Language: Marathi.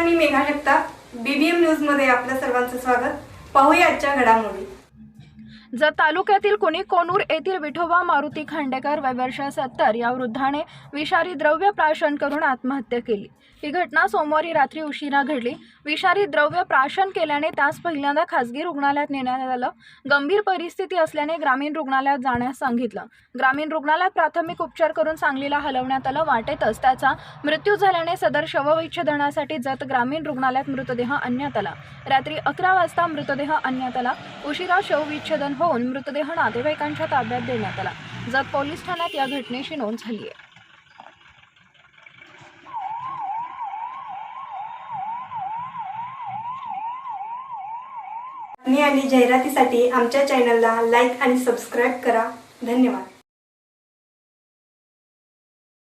मी मेघा जगताप. बीबीएम न्यूजमध्ये आपल्या सर्वांचं स्वागत. पाहूया आजच्या घडामोडी. जत तालुक्यातील कुणी कोनूर येथील विठोबा मारुती खांडेकर वयवर्ष सत्तर या वृद्धाने विषारी द्रव्य प्राशन करून आत्महत्या केली. ही घटना सोमवारी रात्री उशिरा घडली. विषारी द्रव्य प्राशन केल्याने त्यास पहिल्यांदा खासगी रुग्णालयात नेण्यात आलं. गंभीर परिस्थिती असल्याने ग्रामीण रुग्णालयात जाण्यास सांगितलं. ग्रामीण रुग्णालयात प्राथमिक उपचार करून सांगलीला हलवण्यात आलं. वाटेतच त्याचा मृत्यू झाल्याने सदर शवविच्छेदनासाठी जत ग्रामीण रुग्णालयात मृतदेह आणण्यात आला. रात्री अकरा वाजता मृतदेह आणण्यात आला. उशिरा शवविच्छेदन होऊन मृतदेह नातेवाईकांच्या ताब्यात देण्यात आला. जात पोलीस ठाण्यात या घटनेची नोंद झाली आहे. आणि जाहिरातीसाठी आमच्या चॅनलला लाईक आणि सबस्क्राईब करा. धन्यवाद.